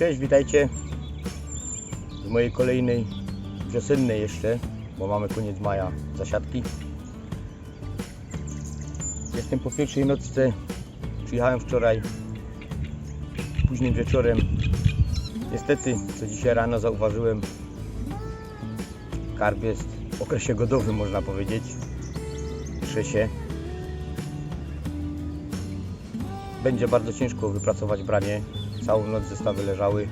Cześć, witajcie z mojej kolejnej wiosennej jeszcze, bo mamy koniec maja zasiadki. Jestem po pierwszej nocce, przyjechałem wczoraj późnym wieczorem. Niestety, co dzisiaj rano zauważyłem, karp jest w okresie godowym można powiedzieć, trze się. Będzie bardzo ciężko wypracować branie. Całą noc zestawy leżały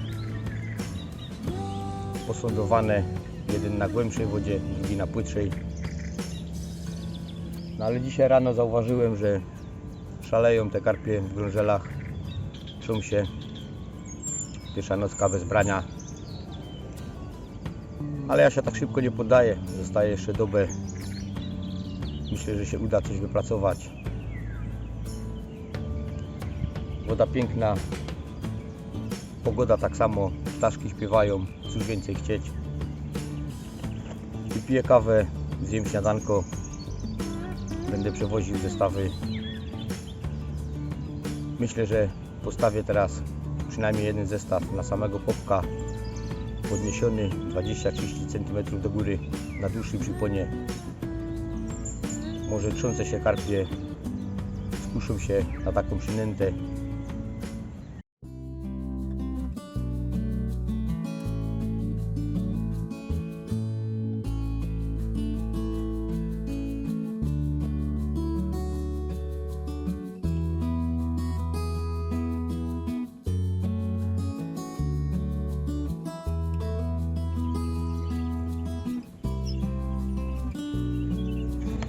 posądowane. Jeden na głębszej wodzie, drugi na płytszej. No ale dzisiaj rano zauważyłem, że szaleją te karpie w grążelach. Trzą się. Pierwsza nocka bez brania. Ale ja się tak szybko nie poddaję. Zostaje jeszcze dobę. Myślę, że się uda coś wypracować. Woda piękna, pogoda tak samo, ptaszki śpiewają, cóż więcej chcieć. Wypiję kawę, zjem śniadanko, będę przewoził zestawy. Myślę, że postawię teraz przynajmniej jeden zestaw na samego popka podniesiony 20-30 cm do góry na dłuższym przyponie. Może trzące się karpie skuszą się na taką przynętę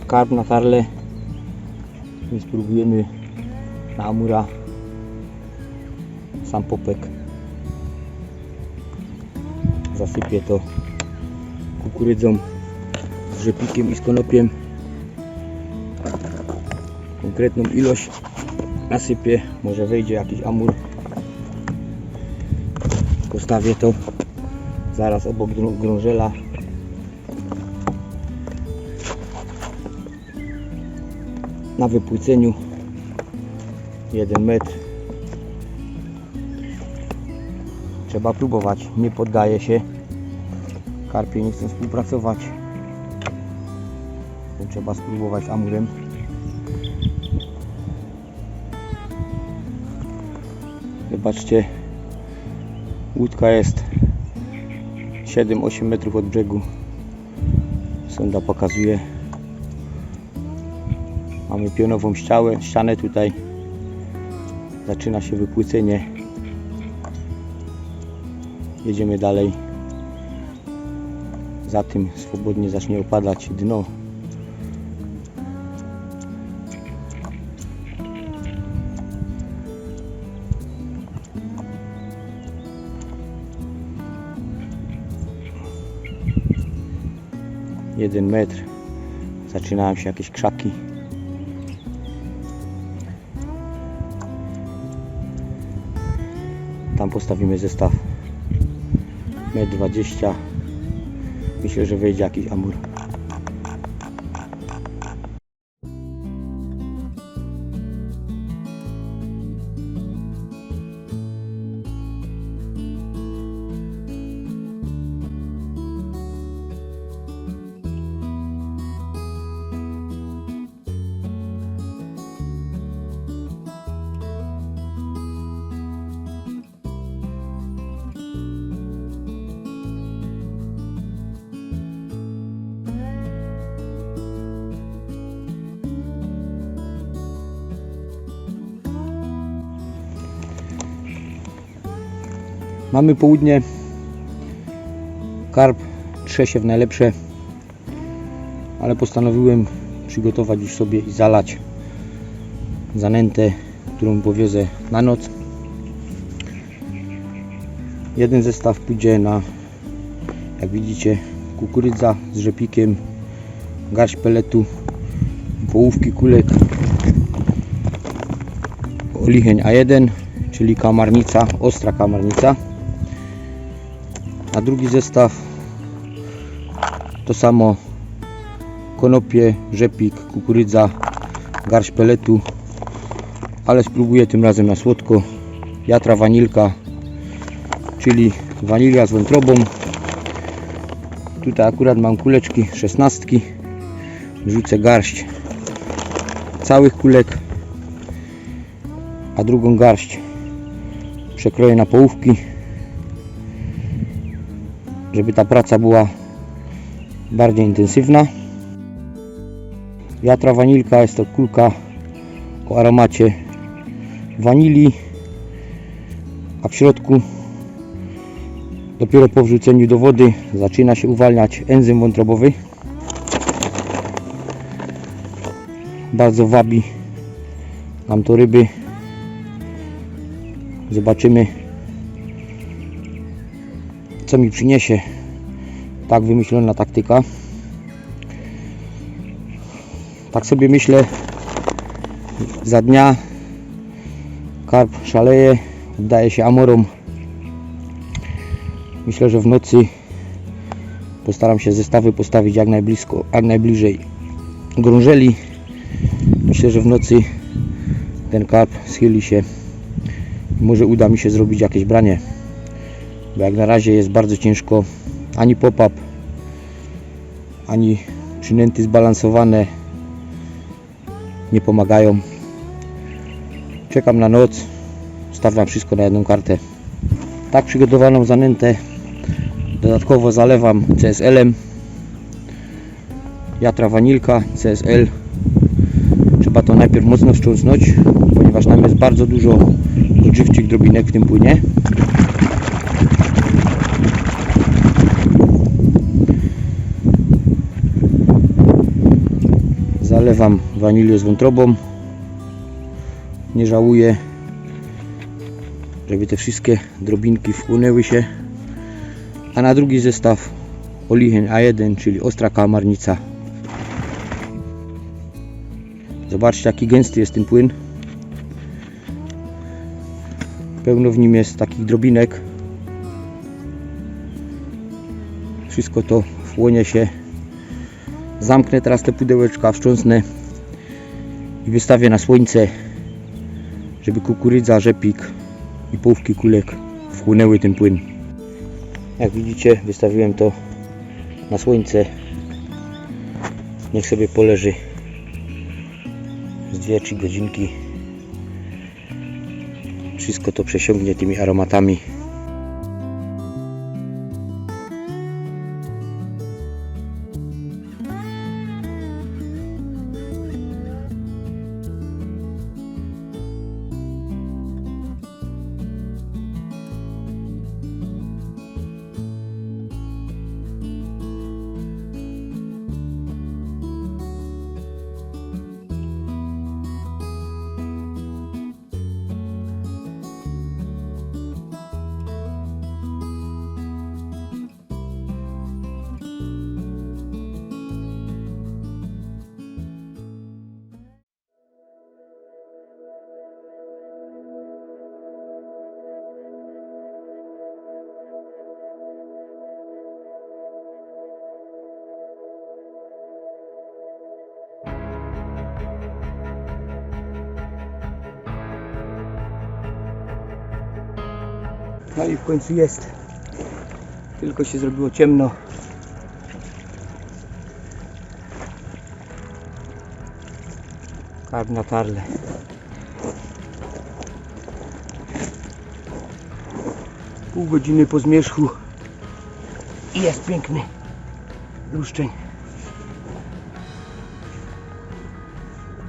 karp na tarle. My spróbujemy na Amura sam popek. Zasypię to kukurydzą z rzepikiem i z konopiem. Konkretną ilość nasypię, może wejdzie jakiś amur. Postawię to zaraz obok grą- grążela na wypłyceniu 1 metr. Trzeba próbować nie poddaje się. Karpie nie chcą współpracować. Trzeba spróbować amurem. Zobaczcie łódka jest 7-8 metrów od brzegu. Sonda pokazuje Mamy pionową ścianę, ścianę tutaj. Zaczyna się wypłycenie. Jedziemy dalej. Za tym swobodnie zacznie opadać dno. Jeden metr. Zaczynają się jakieś krzaki. Postawimy zestaw metr 20 Myślę, że wejdzie jakiś amur. Mamy południe. Karp trze się w najlepsze, ale postanowiłem przygotować już sobie i zalać zanętę, którą powiozę na noc. Jeden zestaw pójdzie na, jak widzicie, kukurydza z rzepikiem, garść peletu, połówki kulek, olicheń A1, czyli kamarnica, ostra kamarnica. A drugi zestaw to samo konopie, rzepik, kukurydza, garść peletu, ale spróbuję tym razem na słodko. Jatra wanilka czyli wanilia z wątrobą. Tutaj akurat mam kuleczki szesnastki. Wrzucę garść całych kulek, a drugą garść przekroję na połówki, żeby ta praca była bardziej intensywna. Wiatra wanilka jest to kulka o aromacie wanilii, a w środku dopiero po wrzuceniu do wody zaczyna się uwalniać enzym wątrobowy. Bardzo wabi nam to ryby. Zobaczymy co mi przyniesie tak wymyślona taktyka. Tak sobie myślę, za dnia karp szaleje, oddaje się amorom. Myślę, że w nocy postaram się zestawy postawić jak najblisko, jak najbliżej grążeli. Myślę, że w nocy ten karp schyli się może uda mi się zrobić jakieś branie. Bo jak na razie jest bardzo ciężko, ani pop-up, ani przynęty zbalansowane nie pomagają. Czekam na noc, stawiam wszystko na jedną kartę. Tak przygotowaną zanętę dodatkowo zalewam CSL-em. Jatra wanilka, CSL. Trzeba to najpierw mocno wstrząsnąć, ponieważ tam jest bardzo dużo odżywczych drobinek w tym płynie. Zalewam wanilię z wątrobą. Nie żałuję, żeby te wszystkie drobinki wchłonęły się. A na drugi zestaw olichen A1, czyli ostra kamarnica. Zobaczcie jaki gęsty jest ten płyn. Pełno w nim jest takich drobinek. Wszystko to wchłonie się Zamknę teraz te pudełeczka, wstrząsnę i wystawię na słońce, żeby kukurydza, rzepik i połówki kulek wchłonęły ten płyn. Jak widzicie, wystawiłem to na słońce. Niech sobie poleży z 2-3 godzinki. Wszystko to przesiągnie tymi aromatami. No i w końcu jest. Tylko się zrobiło ciemno. Karb na tarle. Pół godziny po zmierzchu i jest piękny luszczeń.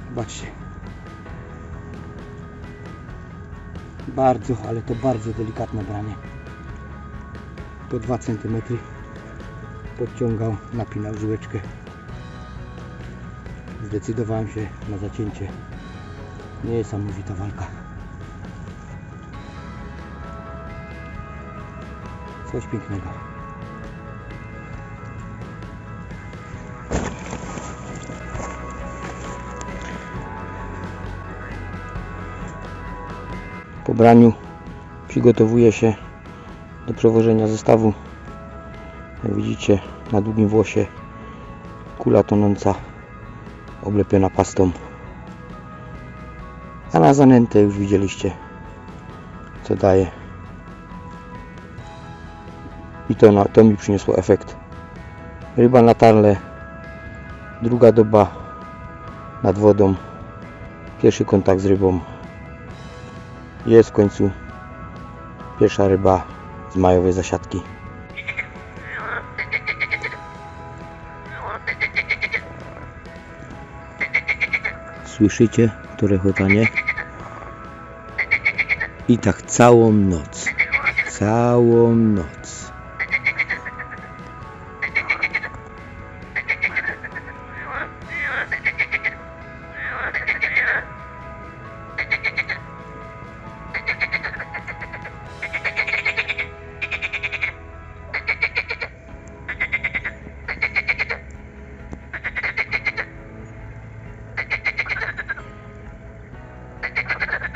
Zobaczcie. Bardzo, ale to bardzo delikatne branie. Po 2 cm podciągał, napinał żyłeczkę. Zdecydowałem się na zacięcie. Niesamowita walka. Coś pięknego. Po braniu przygotowuję się do przewożenia zestawu. Jak widzicie na długim włosie kula tonąca oblepiona pastą. A na zanętę już widzieliście co daje. I to, na, to mi przyniosło efekt. Ryba na tarle, druga doba nad wodą, pierwszy kontakt z rybą. Jest w końcu pierwsza ryba z majowej zasiadki. Słyszycie to rechotanie? I tak całą noc. Całą noc.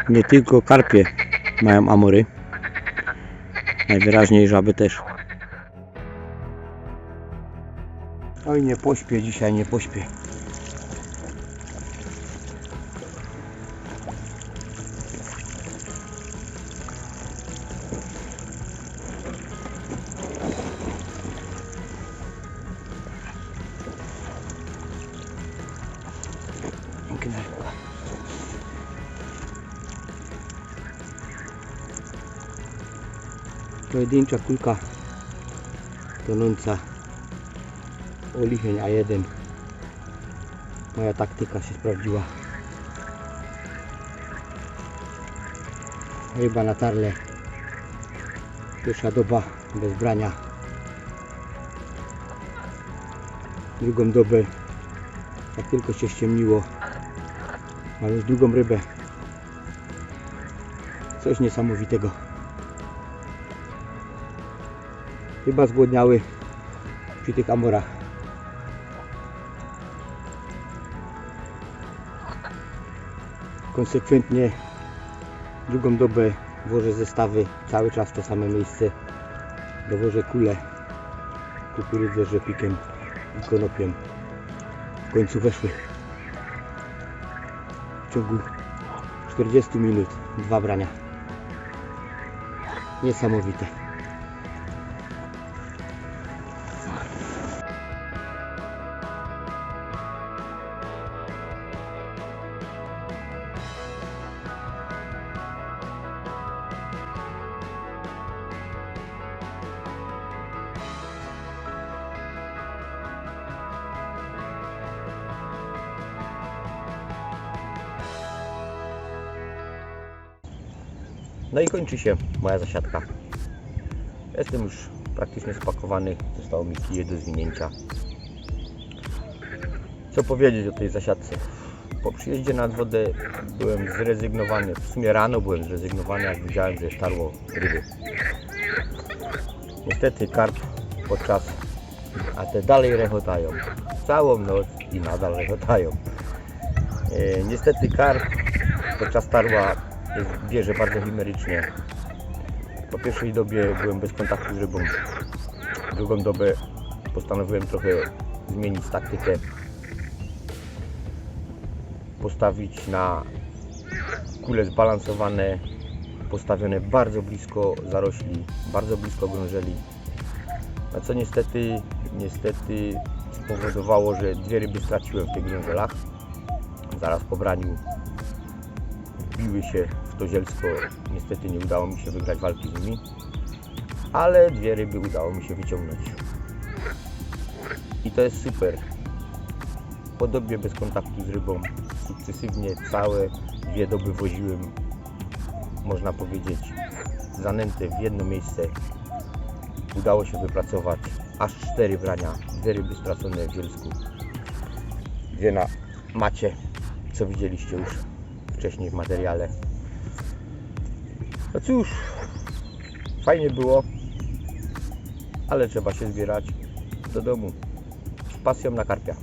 Nie tylko karpie mają amory. Najwyraźniej żaby też. Oj, nie pośpię dzisiaj, nie pośpię. Pojedyncza kulka tonąca olicheń A1 moja taktyka się sprawdziła. Ryba na tarle. Pierwsza doba bez brania. Drugą dobę. Jak tylko się ściemniło. Mam już drugą rybę. Coś niesamowitego chyba zgłodniały przy tych amorach. Konsekwentnie drugą dobę włożę zestawy cały czas w to same miejsce. Dowożę kule, kukurydzę, rzepikiem i konopiem. W końcu weszły. W ciągu 40 minut dwa brania. Niesamowite. No i kończy się moja zasiadka. Jestem już praktycznie spakowany. Zostało mi kije do zwinięcia. Co powiedzieć o tej zasiadce? Po przyjeździe nad wodę byłem zrezygnowany. W sumie rano byłem zrezygnowany, jak widziałem, że starło ryby. Niestety karp podczas, a te dalej rechotają. Całą noc i nadal rechotają. E, niestety karp podczas tarła bierze bardzo chimerycznie. Po pierwszej dobie byłem bez kontaktu z rybą. Drugą dobę postanowiłem trochę zmienić taktykę. Postawić na kule zbalansowane, postawione bardzo blisko zarośli, bardzo blisko grążeli. A co niestety, niestety spowodowało, że dwie ryby straciłem w tych grążelach. Zaraz po braniu biły się w to zielsko. Niestety nie udało mi się wygrać walki z nimi, ale dwie ryby udało mi się wyciągnąć. I to jest super. Po dobie bez kontaktu z rybą sukcesywnie całe dwie doby woziłem, można powiedzieć, zanęte w jedno miejsce. Udało się wypracować aż cztery brania, dwie ryby stracone w zielsku, dwie na macie, co widzieliście już wcześniej w materiale. No cóż, fajnie było, ale trzeba się zbierać do domu z pasją na karpia.